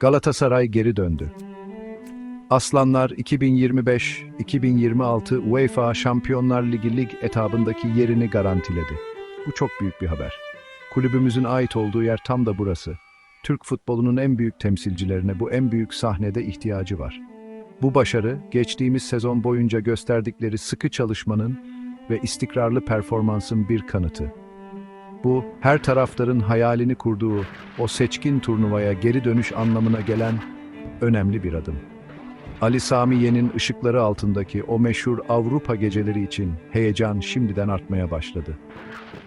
Galatasaray geri döndü. Aslanlar 2025-2026 UEFA Şampiyonlar Ligi lig etabındaki yerini garantiledi. Bu çok büyük bir haber. Kulübümüzün ait olduğu yer tam da burası. Türk futbolunun en büyük temsilcilerine bu en büyük sahnede ihtiyacı var. Bu başarı, geçtiğimiz sezon boyunca gösterdikleri sıkı çalışmanın ve istikrarlı performansın bir kanıtı. Bu, her taraftarın hayalini kurduğu o seçkin turnuvaya geri dönüş anlamına gelen önemli bir adım. Ali Sami Yen'in ışıkları altındaki o meşhur Avrupa geceleri için heyecan şimdiden artmaya başladı.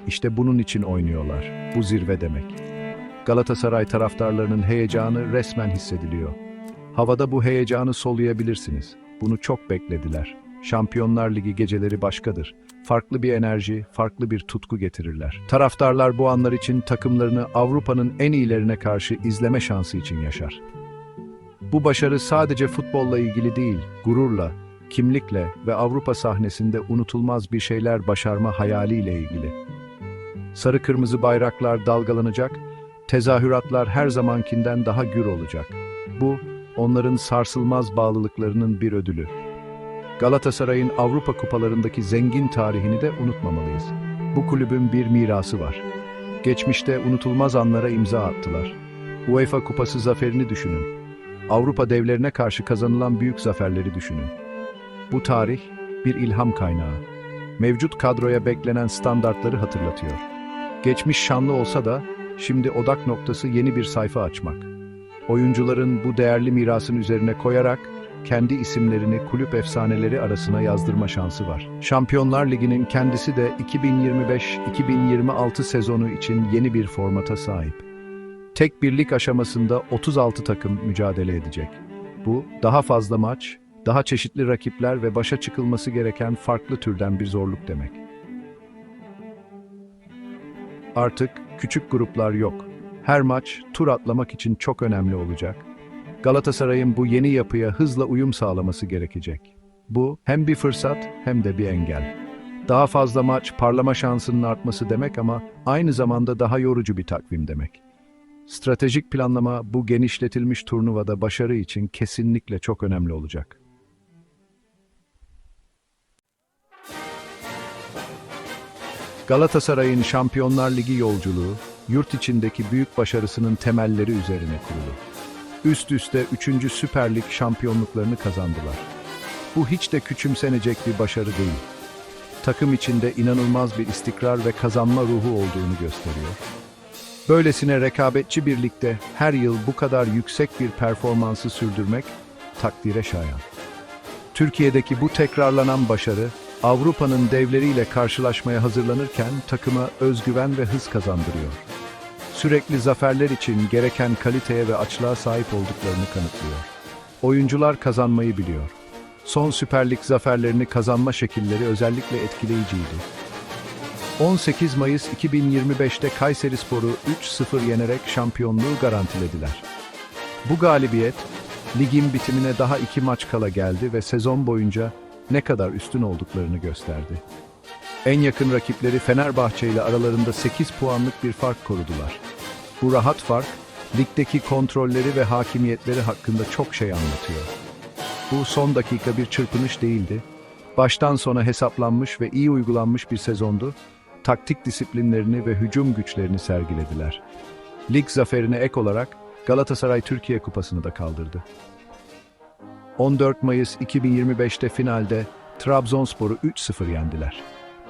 İşte bunun için oynuyorlar. Bu zirve demek. Galatasaray taraftarlarının heyecanı resmen hissediliyor. Havada bu heyecanı soluyabilirsiniz. Bunu çok beklediler. Şampiyonlar Ligi geceleri başkadır. Farklı bir enerji, farklı bir tutku getirirler. Taraftarlar bu anlar için takımlarını Avrupa'nın en iyilerine karşı izleme şansı için yaşar. Bu başarı sadece futbolla ilgili değil, gururla, kimlikle ve Avrupa sahnesinde unutulmaz bir şeyler başarma hayaliyle ilgili. Sarı kırmızı bayraklar dalgalanacak, tezahüratlar her zamankinden daha gür olacak. Bu, onların sarsılmaz bağlılıklarının bir ödülü. Galatasaray'ın Avrupa kupalarındaki zengin tarihini de unutmamalıyız. Bu kulübün bir mirası var. Geçmişte unutulmaz anlara imza attılar. UEFA Kupası zaferini düşünün. Avrupa devlerine karşı kazanılan büyük zaferleri düşünün. Bu tarih bir ilham kaynağı. Mevcut kadroya beklenen standartları hatırlatıyor. Geçmiş şanlı olsa da şimdi odak noktası yeni bir sayfa açmak. Oyuncuların bu değerli mirasın üzerine koyarak kendi isimlerini kulüp efsaneleri arasına yazdırma şansı var. Şampiyonlar Ligi'nin kendisi de 2025-2026 sezonu için yeni bir formata sahip. Tek birlik aşamasında 36 takım mücadele edecek. Bu, daha fazla maç, daha çeşitli rakipler ve başa çıkılması gereken farklı türden bir zorluk demek. Artık küçük gruplar yok. Her maç tur atlamak için çok önemli olacak. Galatasaray'ın bu yeni yapıya hızla uyum sağlaması gerekecek. Bu hem bir fırsat hem de bir engel. Daha fazla maç parlama şansının artması demek ama aynı zamanda daha yorucu bir takvim demek. Stratejik planlama bu genişletilmiş turnuvada başarı için kesinlikle çok önemli olacak. Galatasaray'ın Şampiyonlar Ligi yolculuğu, yurt içindeki büyük başarısının temelleri üzerine kurulu. Üst üste 3. Süper Lig şampiyonluklarını kazandılar. Bu hiç de küçümsenecek bir başarı değil. Takım içinde inanılmaz bir istikrar ve kazanma ruhu olduğunu gösteriyor. Böylesine rekabetçi bir ligde her yıl bu kadar yüksek bir performansı sürdürmek takdire şayan. Türkiye'deki bu tekrarlanan başarı, Avrupa'nın devleriyle karşılaşmaya hazırlanırken takıma özgüven ve hız kazandırıyor. Sürekli zaferler için gereken kaliteye ve açlığa sahip olduklarını kanıtlıyor. Oyuncular kazanmayı biliyor. Son Süper Lig zaferlerini kazanma şekilleri özellikle etkileyiciydi. 18 Mayıs 2025'te Kayserispor'u 3-0 yenerek şampiyonluğu garantilediler. Bu galibiyet, ligin bitimine daha iki maç kala geldi ve sezon boyunca ne kadar üstün olduklarını gösterdi. En yakın rakipleri Fenerbahçe ile aralarında 8 puanlık bir fark korudular. Bu rahat fark, ligdeki kontrolleri ve hakimiyetleri hakkında çok şey anlatıyor. Bu son dakika bir çırpınış değildi. Baştan sona hesaplanmış ve iyi uygulanmış bir sezondu. Taktik disiplinlerini ve hücum güçlerini sergilediler. Lig zaferine ek olarak Galatasaray Türkiye Kupası'nı da kaldırdı. 14 Mayıs 2025'te finalde Trabzonspor'u 3-0 yendiler.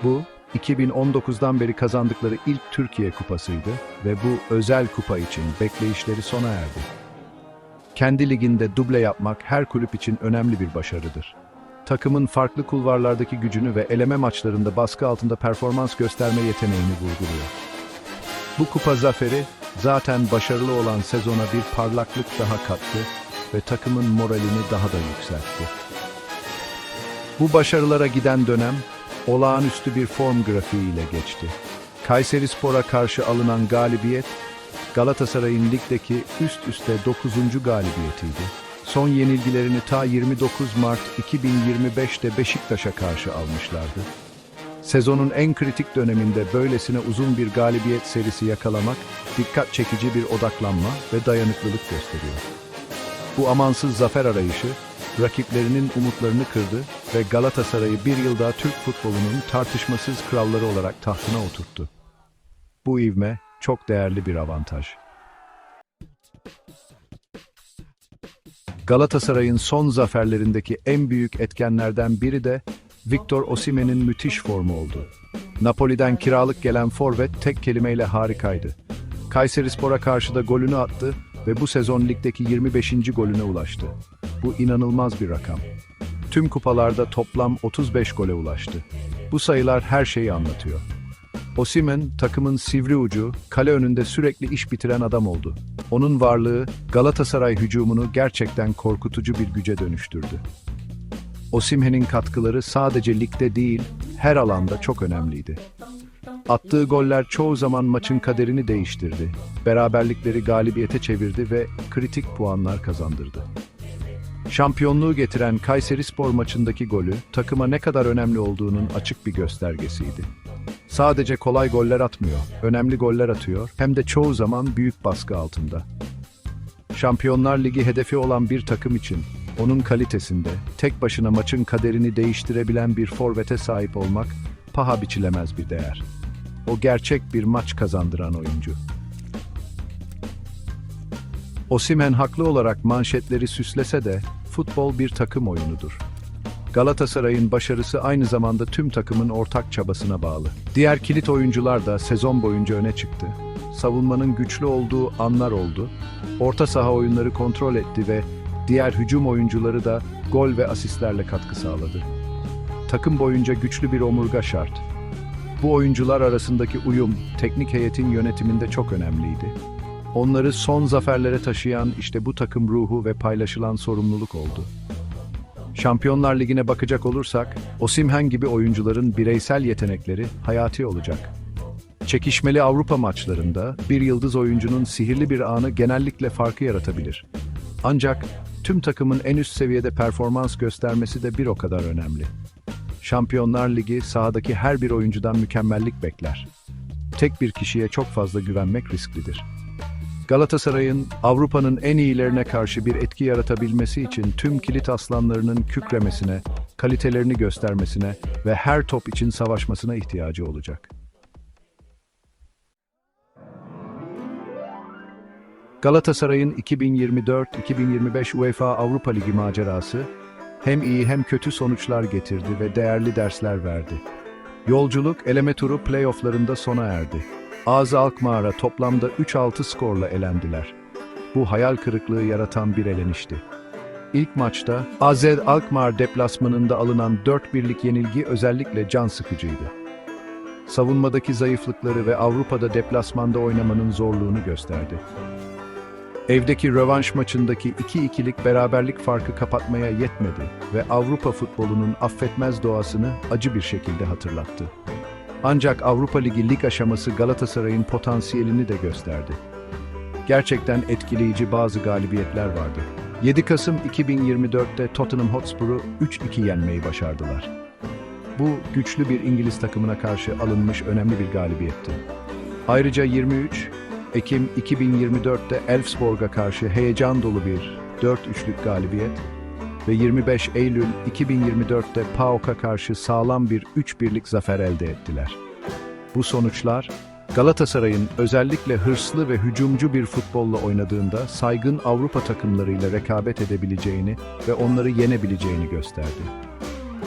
Bu, 2019'dan beri kazandıkları ilk Türkiye Kupası'ydı ve bu özel kupa için bekleyişleri sona erdi. Kendi liginde duble yapmak her kulüp için önemli bir başarıdır. Takımın farklı kulvarlardaki gücünü ve eleme maçlarında baskı altında performans gösterme yeteneğini vurguluyor. Bu kupa zaferi zaten başarılı olan sezona bir parlaklık daha kattı ve takımın moralini daha da yükseltti. Bu başarılara giden dönem olağanüstü bir form grafiğiyle geçti. Kayseri Spor'a karşı alınan galibiyet Galatasaray'ın ligdeki üst üste 9. galibiyetiydi. Son yenilgilerini ta 29 Mart 2025'te Beşiktaş'a karşı almışlardı. Sezonun en kritik döneminde böylesine uzun bir galibiyet serisi yakalamak dikkat çekici bir odaklanma ve dayanıklılık gösteriyor. Bu amansız zafer arayışı, rakiplerinin umutlarını kırdı ve Galatasaray'ı bir yıl daha Türk futbolunun tartışmasız kralları olarak tahtına oturttu. Bu ivme çok değerli bir avantaj. Galatasaray'ın son zaferlerindeki en büyük etkenlerden biri de Victor Osimhen'in müthiş formu oldu. Napoli'den kiralık gelen forvet tek kelimeyle harikaydı. Kayserispor'a karşı da golünü attı ve bu sezon ligdeki 25. golüne ulaştı. Bu inanılmaz bir rakam. Tüm kupalarda toplam 35 gole ulaştı. Bu sayılar her şeyi anlatıyor. Osimhen takımın sivri ucu, kale önünde sürekli iş bitiren adam oldu. Onun varlığı Galatasaray hücumunu gerçekten korkutucu bir güce dönüştürdü. Osimhen'in katkıları sadece ligde değil, her alanda çok önemliydi. Attığı goller çoğu zaman maçın kaderini değiştirdi. Beraberlikleri galibiyete çevirdi ve kritik puanlar kazandırdı. Şampiyonluğu getiren Kayserispor maçındaki golü takıma ne kadar önemli olduğunun açık bir göstergesiydi. Sadece kolay goller atmıyor, önemli goller atıyor hem de çoğu zaman büyük baskı altında. Şampiyonlar Ligi hedefi olan bir takım için onun kalitesinde tek başına maçın kaderini değiştirebilen bir forvete sahip olmak paha biçilemez bir değer. O gerçek bir maç kazandıran oyuncu. Osimhen haklı olarak manşetleri süslese de futbol bir takım oyunudur. Galatasaray'ın başarısı aynı zamanda tüm takımın ortak çabasına bağlı. Diğer kilit oyuncular da sezon boyunca öne çıktı. Savunmanın güçlü olduğu anlar oldu. Orta saha oyunları kontrol etti ve diğer hücum oyuncuları da gol ve asistlerle katkı sağladı. Takım boyunca güçlü bir omurga şart. Bu oyuncular arasındaki uyum, teknik heyetin yönetiminde çok önemliydi. Onları son zaferlere taşıyan işte bu takım ruhu ve paylaşılan sorumluluk oldu. Şampiyonlar Ligi'ne bakacak olursak, Osimhen gibi oyuncuların bireysel yetenekleri hayati olacak. Çekişmeli Avrupa maçlarında bir yıldız oyuncunun sihirli bir anı genellikle farkı yaratabilir. Ancak tüm takımın en üst seviyede performans göstermesi de bir o kadar önemli. Şampiyonlar Ligi sahadaki her bir oyuncudan mükemmellik bekler. Tek bir kişiye çok fazla güvenmek risklidir. Galatasaray'ın Avrupa'nın en iyilerine karşı bir etki yaratabilmesi için tüm kilit aslanlarının kükremesine, kalitelerini göstermesine ve her top için savaşmasına ihtiyacı olacak. Galatasaray'ın 2024-2025 UEFA Avrupa Ligi macerası hem iyi hem kötü sonuçlar getirdi ve değerli dersler verdi. Yolculuk eleme turu playofflarında sona erdi. AZ Alkmaar'a toplamda 3-6 skorla elendiler. Bu hayal kırıklığı yaratan bir elenişti. İlk maçta AZ Alkmaar deplasmanında alınan 4-1'lik yenilgi özellikle can sıkıcıydı. Savunmadaki zayıflıkları ve Avrupa'da deplasmanda oynamanın zorluğunu gösterdi. Evdeki rövanş maçındaki 2-2'lik beraberlik farkı kapatmaya yetmedi ve Avrupa futbolunun affetmez doğasını acı bir şekilde hatırlattı. Ancak Avrupa Ligi lig aşaması Galatasaray'ın potansiyelini de gösterdi. Gerçekten etkileyici bazı galibiyetler vardı. 7 Kasım 2024'te Tottenham Hotspur'u 3-2 yenmeyi başardılar. Bu güçlü bir İngiliz takımına karşı alınmış önemli bir galibiyetti. Ayrıca 23 Ekim 2024'te Elfsborg'a karşı heyecan dolu bir 4-3'lük galibiyet ve 25 Eylül 2024'te PAOK'a karşı sağlam bir 3-1'lik zafer elde ettiler. Bu sonuçlar, Galatasaray'ın özellikle hırslı ve hücumcu bir futbolla oynadığında saygın Avrupa takımlarıyla rekabet edebileceğini ve onları yenebileceğini gösterdi.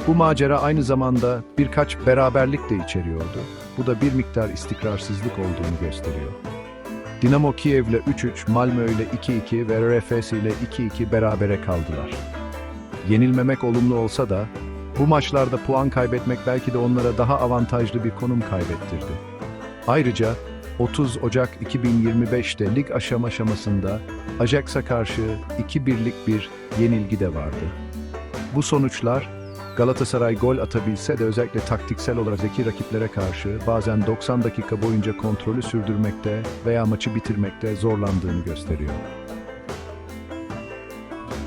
Bu macera aynı zamanda birkaç beraberlik de içeriyordu. Bu da bir miktar istikrarsızlık olduğunu gösteriyor. Dinamo Kiev'le 3-3, Malmö ile 2-2 ve RFS ile 2-2 berabere kaldılar. Yenilmemek olumlu olsa da bu maçlarda puan kaybetmek belki de onlara daha avantajlı bir konum kaybettirdi. Ayrıca 30 Ocak 2025'te lig aşama aşamasında Ajax'a karşı 2-1'lik bir yenilgi de vardı. Bu sonuçlar Galatasaray gol atabilse de özellikle taktiksel olarak zeki rakiplere karşı bazen 90 dakika boyunca kontrolü sürdürmekte veya maçı bitirmekte zorlandığını gösteriyor.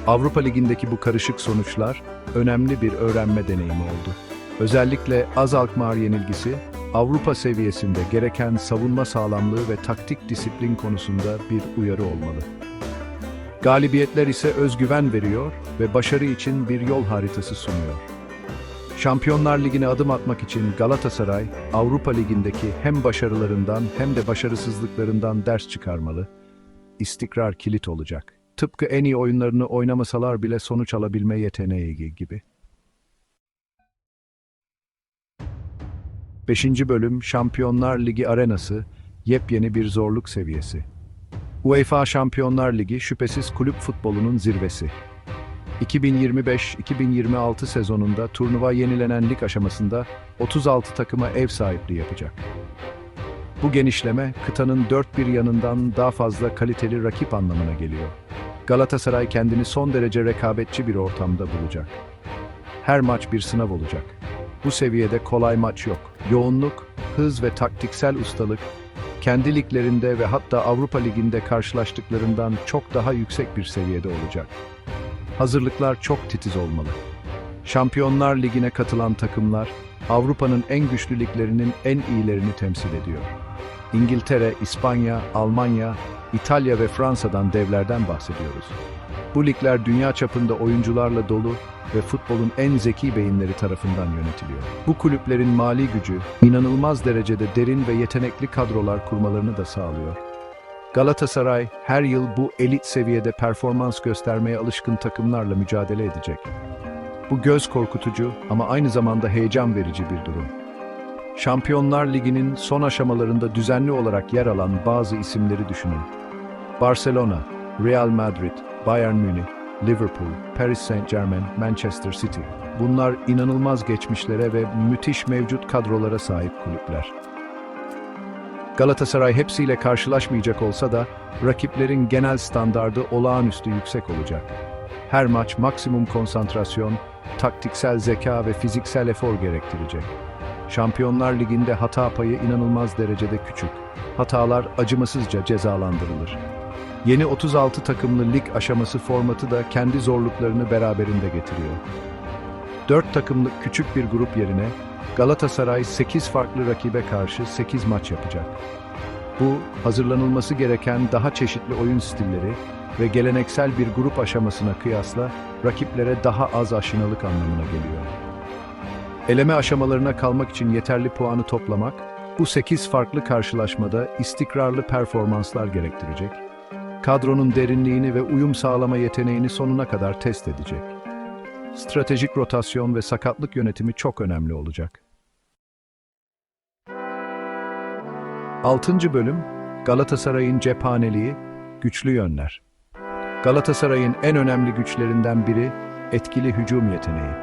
Avrupa Ligi'ndeki bu karışık sonuçlar önemli bir öğrenme deneyimi oldu. Özellikle az Alkmaar yenilgisi, Avrupa seviyesinde gereken savunma sağlamlığı ve taktik disiplin konusunda bir uyarı olmalı. Galibiyetler ise özgüven veriyor ve başarı için bir yol haritası sunuyor. Şampiyonlar Ligi'ne adım atmak için Galatasaray, Avrupa Ligi'ndeki hem başarılarından hem de başarısızlıklarından ders çıkarmalı. İstikrar kilit olacak. Tıpkı en iyi oyunlarını oynamasalar bile sonuç alabilme yeteneği gibi. 5. Bölüm Şampiyonlar Ligi Arenası, yepyeni bir zorluk seviyesi. UEFA Şampiyonlar Ligi şüphesiz kulüp futbolunun zirvesi. 2025-2026 sezonunda turnuva yenilenen lig aşamasında 36 takıma ev sahipliği yapacak. Bu genişleme kıtanın dört bir yanından daha fazla kaliteli rakip anlamına geliyor. Galatasaray kendini son derece rekabetçi bir ortamda bulacak. Her maç bir sınav olacak. Bu seviyede kolay maç yok. Yoğunluk, hız ve taktiksel ustalık kendi liglerinde ve hatta Avrupa Ligi'nde karşılaştıklarından çok daha yüksek bir seviyede olacak. Hazırlıklar çok titiz olmalı. Şampiyonlar Ligi'ne katılan takımlar Avrupa'nın en güçlü liglerinin en iyilerini temsil ediyor. İngiltere, İspanya, Almanya, İtalya ve Fransa'dan devlerden bahsediyoruz. Bu ligler dünya çapında oyuncularla dolu ve futbolun en zeki beyinleri tarafından yönetiliyor. Bu kulüplerin mali gücü inanılmaz derecede derin ve yetenekli kadrolar kurmalarını da sağlıyor. Galatasaray her yıl bu elit seviyede performans göstermeye alışkın takımlarla mücadele edecek. Bu göz korkutucu ama aynı zamanda heyecan verici bir durum. Şampiyonlar Ligi'nin son aşamalarında düzenli olarak yer alan bazı isimleri düşünün. Barcelona, Real Madrid, Bayern Münih, Liverpool, Paris Saint-Germain, Manchester City. Bunlar inanılmaz geçmişlere ve müthiş mevcut kadrolara sahip kulüpler. Galatasaray hepsiyle karşılaşmayacak olsa da rakiplerin genel standardı olağanüstü yüksek olacak. Her maç maksimum konsantrasyon, taktiksel zeka ve fiziksel efor gerektirecek. Şampiyonlar Ligi'nde hata payı inanılmaz derecede küçük. Hatalar acımasızca cezalandırılır. Yeni 36 takımlı lig aşaması formatı da kendi zorluklarını beraberinde getiriyor. 4 takımlık küçük bir grup yerine Galatasaray 8 farklı rakibe karşı 8 maç yapacak. Bu, hazırlanılması gereken daha çeşitli oyun stilleri ve geleneksel bir grup aşamasına kıyasla rakiplere daha az aşinalık anlamına geliyor. Eleme aşamalarına kalmak için yeterli puanı toplamak, bu 8 farklı karşılaşmada istikrarlı performanslar gerektirecek, kadronun derinliğini ve uyum sağlama yeteneğini sonuna kadar test edecek. Stratejik rotasyon ve sakatlık yönetimi çok önemli olacak. 6. Bölüm Galatasaray'ın cephaneliği, güçlü yönler. Galatasaray'ın en önemli güçlerinden biri etkili hücum yeteneği.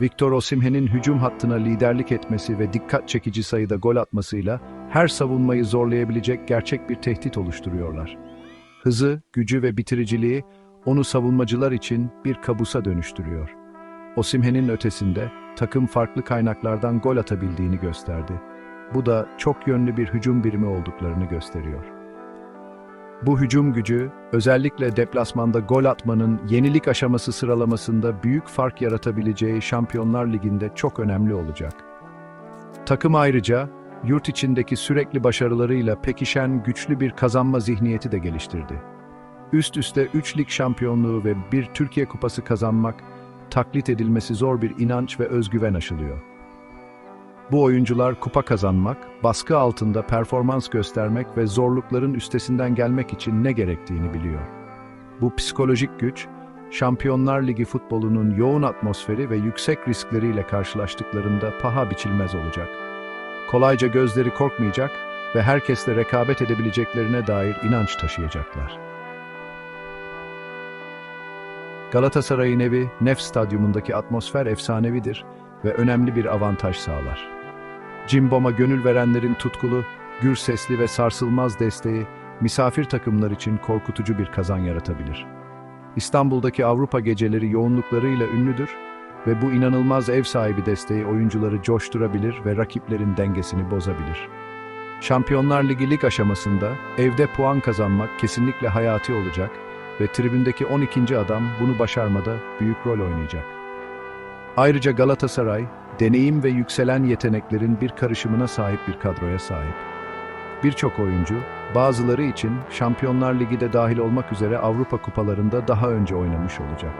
Victor Osimhen'in hücum hattına liderlik etmesi ve dikkat çekici sayıda gol atmasıyla her savunmayı zorlayabilecek gerçek bir tehdit oluşturuyorlar. Hızı, gücü ve bitiriciliği onu savunmacılar için bir kabusa dönüştürüyor. Osimhen'in ötesinde takım farklı kaynaklardan gol atabildiğini gösterdi. Bu da çok yönlü bir hücum birimi olduklarını gösteriyor. Bu hücum gücü özellikle deplasmanda gol atmanın yenilik aşaması sıralamasında büyük fark yaratabileceği Şampiyonlar Ligi'nde çok önemli olacak. Takım ayrıca yurt içindeki sürekli başarılarıyla pekişen güçlü bir kazanma zihniyeti de geliştirdi. Üst üste 3 lig şampiyonluğu ve bir Türkiye kupası kazanmak, taklit edilmesi zor bir inanç ve özgüven aşılıyor. Bu oyuncular kupa kazanmak, baskı altında performans göstermek ve zorlukların üstesinden gelmek için ne gerektiğini biliyor. Bu psikolojik güç, Şampiyonlar Ligi futbolunun yoğun atmosferi ve yüksek riskleriyle karşılaştıklarında paha biçilmez olacak. Kolayca gözleri korkmayacak ve herkesle rekabet edebileceklerine dair inanç taşıyacaklar. Galatasaray'ın evi Nef Stadyumundaki atmosfer efsanevidir ve önemli bir avantaj sağlar. Cimbom'a gönül verenlerin tutkulu, gür sesli ve sarsılmaz desteği misafir takımlar için korkutucu bir kazan yaratabilir. İstanbul'daki Avrupa geceleri yoğunluklarıyla ünlüdür ve bu inanılmaz ev sahibi desteği oyuncuları coşturabilir ve rakiplerin dengesini bozabilir. Şampiyonlar Ligi lig aşamasında evde puan kazanmak kesinlikle hayati olacak ve tribündeki 12. adam bunu başarmada büyük rol oynayacak. Ayrıca Galatasaray, deneyim ve yükselen yeteneklerin bir karışımına sahip bir kadroya sahip. Birçok oyuncu, bazıları için Şampiyonlar Ligi de dahil olmak üzere Avrupa kupalarında daha önce oynamış olacak.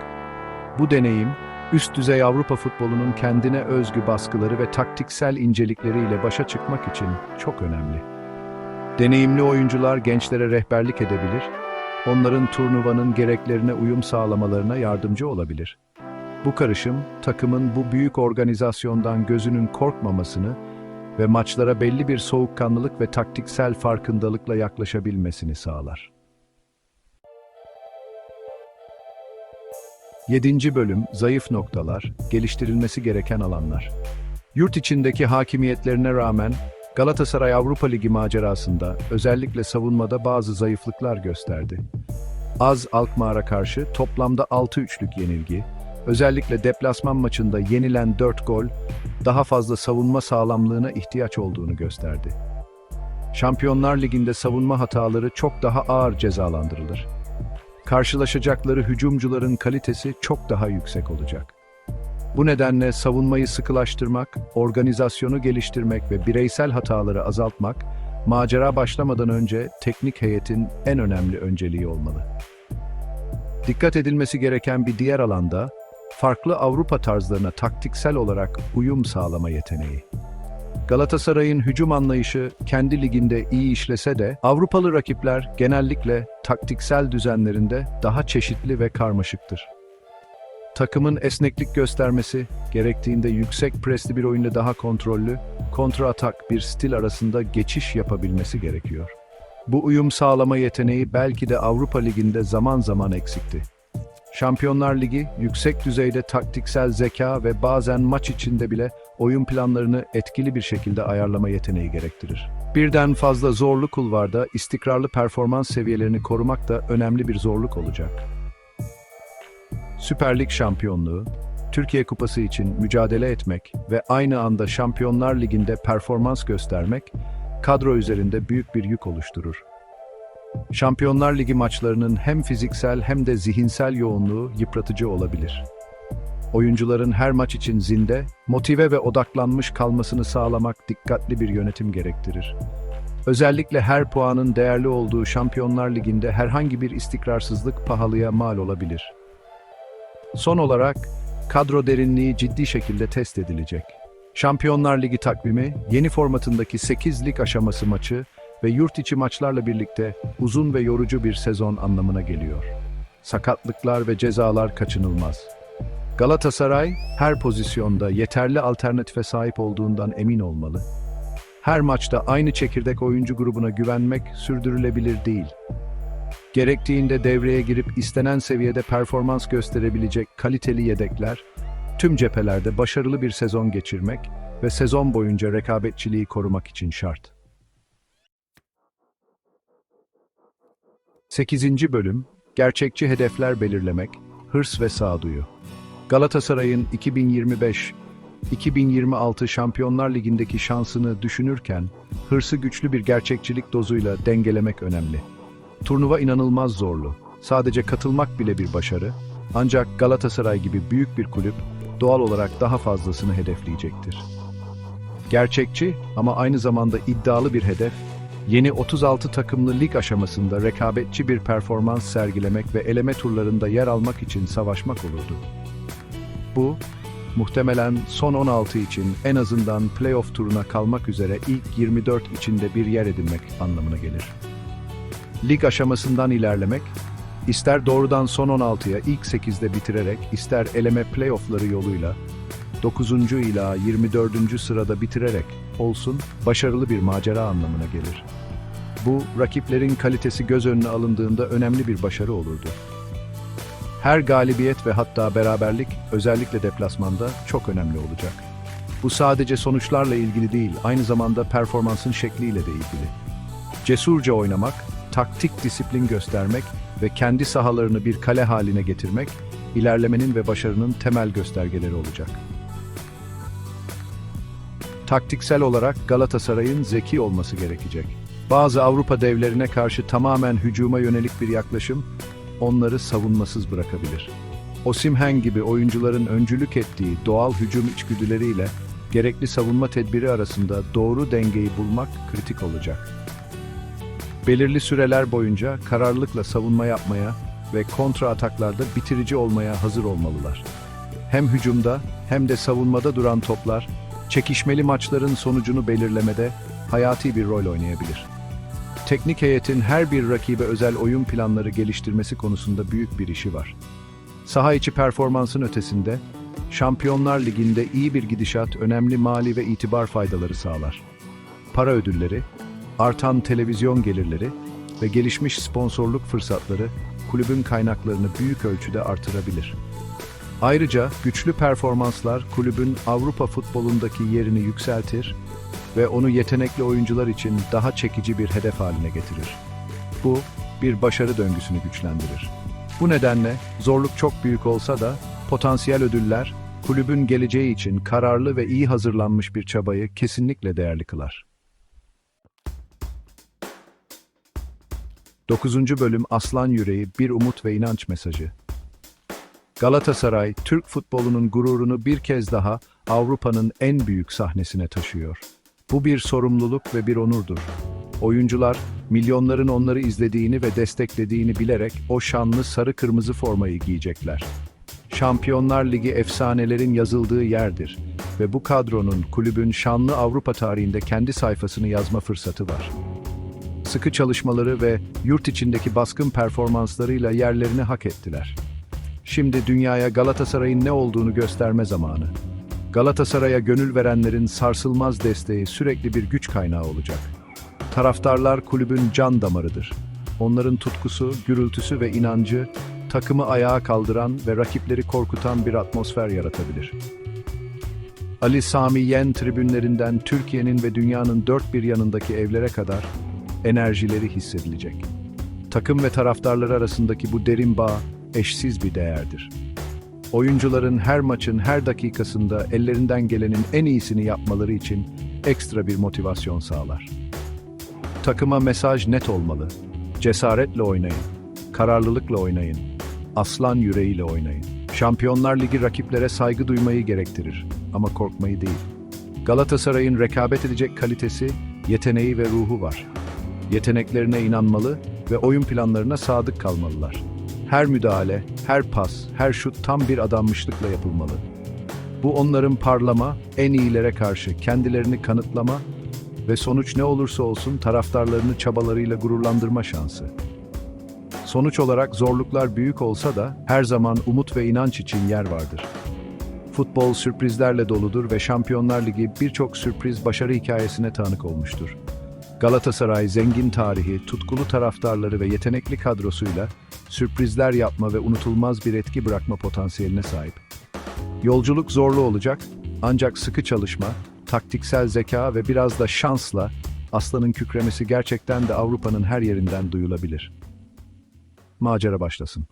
Bu deneyim, üst düzey Avrupa futbolunun kendine özgü baskıları ve taktiksel incelikleriyle başa çıkmak için çok önemli. Deneyimli oyuncular gençlere rehberlik edebilir, onların turnuvanın gereklerine uyum sağlamalarına yardımcı olabilir. Bu karışım, takımın bu büyük organizasyondan gözünün korkmamasını ve maçlara belli bir soğukkanlılık ve taktiksel farkındalıkla yaklaşabilmesini sağlar. 7. Bölüm Zayıf noktalar, geliştirilmesi gereken alanlar. Yurt içindeki hakimiyetlerine rağmen Galatasaray Avrupa Ligi macerasında özellikle savunmada bazı zayıflıklar gösterdi. Az Alkmaar'a karşı toplamda 6-3'lük yenilgi, özellikle deplasman maçında yenilen 4 gol, daha fazla savunma sağlamlığına ihtiyaç olduğunu gösterdi. Şampiyonlar Ligi'nde savunma hataları çok daha ağır cezalandırılır. Karşılaşacakları hücumcuların kalitesi çok daha yüksek olacak. Bu nedenle savunmayı sıkılaştırmak, organizasyonu geliştirmek ve bireysel hataları azaltmak, macera başlamadan önce teknik heyetin en önemli önceliği olmalı. Dikkat edilmesi gereken bir diğer alanda, farklı Avrupa tarzlarına taktiksel olarak uyum sağlama yeteneği. Galatasaray'ın hücum anlayışı kendi liginde iyi işlese de Avrupalı rakipler genellikle taktiksel düzenlerinde daha çeşitli ve karmaşıktır. Takımın esneklik göstermesi, gerektiğinde yüksek presli bir oyunda daha kontrollü, kontra atak bir stil arasında geçiş yapabilmesi gerekiyor. Bu uyum sağlama yeteneği belki de Avrupa Ligi'nde zaman zaman eksikti. Şampiyonlar Ligi, yüksek düzeyde taktiksel zeka ve bazen maç içinde bile oyun planlarını etkili bir şekilde ayarlama yeteneği gerektirir. Birden fazla zorlu kulvarda istikrarlı performans seviyelerini korumak da önemli bir zorluk olacak. Süper Lig şampiyonluğu, Türkiye Kupası için mücadele etmek ve aynı anda Şampiyonlar Ligi'nde performans göstermek, kadro üzerinde büyük bir yük oluşturur. Şampiyonlar Ligi maçlarının hem fiziksel hem de zihinsel yoğunluğu yıpratıcı olabilir. Oyuncuların her maç için zinde, motive ve odaklanmış kalmasını sağlamak dikkatli bir yönetim gerektirir. Özellikle her puanın değerli olduğu Şampiyonlar Ligi'nde herhangi bir istikrarsızlık pahalıya mal olabilir. Son olarak, kadro derinliği ciddi şekilde test edilecek. Şampiyonlar Ligi takvimi, yeni formatındaki 8 lig aşaması maçı ve yurt içi maçlarla birlikte uzun ve yorucu bir sezon anlamına geliyor. Sakatlıklar ve cezalar kaçınılmaz. Galatasaray her pozisyonda yeterli alternatife sahip olduğundan emin olmalı. Her maçta aynı çekirdek oyuncu grubuna güvenmek sürdürülebilir değil. Gerektiğinde devreye girip istenen seviyede performans gösterebilecek kaliteli yedekler, tüm cephelerde başarılı bir sezon geçirmek ve sezon boyunca rekabetçiliği korumak için şart. 8. Bölüm Gerçekçi hedefler belirlemek, hırs ve sağduyu. Galatasaray'ın 2025-2026 Şampiyonlar Ligi'ndeki şansını düşünürken, hırsı güçlü bir gerçekçilik dozuyla dengelemek önemli. Turnuva inanılmaz zorlu. Sadece katılmak bile bir başarı. Ancak Galatasaray gibi büyük bir kulüp doğal olarak daha fazlasını hedefleyecektir. Gerçekçi ama aynı zamanda iddialı bir hedef, yeni 36 takımlı lig aşamasında rekabetçi bir performans sergilemek ve eleme turlarında yer almak için savaşmak olurdu. Bu, muhtemelen son 16 için en azından playoff turuna kalmak üzere ilk 24 içinde bir yer edinmek anlamına gelir. Lig aşamasından ilerlemek, ister doğrudan son 16'ya ilk 8'de bitirerek, ister eleme playoffları yoluyla 9. ila 24. sırada bitirerek olsun başarılı bir macera anlamına gelir. Bu, rakiplerin kalitesi göz önüne alındığında önemli bir başarı olurdu. Her galibiyet ve hatta beraberlik özellikle deplasmanda çok önemli olacak. Bu sadece sonuçlarla ilgili değil, aynı zamanda performansın şekliyle de ilgili. Cesurca oynamak, taktik disiplin göstermek ve kendi sahalarını bir kale haline getirmek, ilerlemenin ve başarının temel göstergeleri olacak. Taktiksel olarak Galatasaray'ın zeki olması gerekecek. Bazı Avrupa devlerine karşı tamamen hücuma yönelik bir yaklaşım onları savunmasız bırakabilir. Osimhen gibi oyuncuların öncülük ettiği doğal hücum içgüdüleriyle gerekli savunma tedbiri arasında doğru dengeyi bulmak kritik olacak. Belirli süreler boyunca kararlılıkla savunma yapmaya ve kontra ataklarda bitirici olmaya hazır olmalılar. Hem hücumda hem de savunmada duran toplar, çekişmeli maçların sonucunu belirlemede hayati bir rol oynayabilir. Teknik heyetin her bir rakibe özel oyun planları geliştirmesi konusunda büyük bir işi var. Saha içi performansın ötesinde, Şampiyonlar Ligi'nde iyi bir gidişat önemli mali ve itibar faydaları sağlar. Para ödülleri, artan televizyon gelirleri ve gelişmiş sponsorluk fırsatları kulübün kaynaklarını büyük ölçüde artırabilir. Ayrıca güçlü performanslar kulübün Avrupa futbolundaki yerini yükseltir ve onu yetenekli oyuncular için daha çekici bir hedef haline getirir. Bu, bir başarı döngüsünü güçlendirir. Bu nedenle zorluk çok büyük olsa da potansiyel ödüller kulübün geleceği için kararlı ve iyi hazırlanmış bir çabayı kesinlikle değerli kılar. 9. bölüm Aslan Yüreği Bir Umut ve İnanç Mesajı Galatasaray, Türk futbolunun gururunu bir kez daha Avrupa'nın en büyük sahnesine taşıyor. Bu bir sorumluluk ve bir onurdur. Oyuncular, milyonların onları izlediğini ve desteklediğini bilerek o şanlı sarı kırmızı formayı giyecekler. Şampiyonlar Ligi efsanelerin yazıldığı yerdir ve bu kadronun kulübün şanlı Avrupa tarihinde kendi sayfasını yazma fırsatı var. Sıkı çalışmaları ve yurt içindeki baskın performanslarıyla yerlerini hak ettiler. Şimdi dünyaya Galatasaray'ın ne olduğunu gösterme zamanı. Galatasaray'a gönül verenlerin sarsılmaz desteği sürekli bir güç kaynağı olacak. Taraftarlar kulübün can damarıdır. Onların tutkusu, gürültüsü ve inancı takımı ayağa kaldıran ve rakipleri korkutan bir atmosfer yaratabilir. Ali Sami Yen tribünlerinden Türkiye'nin ve dünyanın dört bir yanındaki evlere kadar enerjileri hissedilecek. Takım ve taraftarlar arasındaki bu derin bağ eşsiz bir değerdir. Oyuncuların her maçın her dakikasında ellerinden gelenin en iyisini yapmaları için ekstra bir motivasyon sağlar. Takıma mesaj net olmalı. Cesaretle oynayın. Kararlılıkla oynayın. Aslan yüreğiyle oynayın. Şampiyonlar Ligi rakiplere saygı duymayı gerektirir ama korkmayı değil. Galatasaray'ın rekabet edecek kalitesi, yeteneği ve ruhu var. Yeteneklerine inanmalı ve oyun planlarına sadık kalmalılar. Her müdahale, her pas, her şut tam bir adanmışlıkla yapılmalı. Bu onların parlama, en iyilere karşı kendilerini kanıtlama ve sonuç ne olursa olsun taraftarlarını çabalarıyla gururlandırma şansı. Sonuç olarak zorluklar büyük olsa da her zaman umut ve inanç için yer vardır. Futbol sürprizlerle doludur ve Şampiyonlar Ligi birçok sürpriz başarı hikayesine tanık olmuştur. Galatasaray zengin tarihi, tutkulu taraftarları ve yetenekli kadrosuyla sürprizler yapma ve unutulmaz bir etki bırakma potansiyeline sahip. Yolculuk zorlu olacak ancak sıkı çalışma, taktiksel zeka ve biraz da şansla aslanın kükremesi gerçekten de Avrupa'nın her yerinden duyulabilir. Macera başlasın.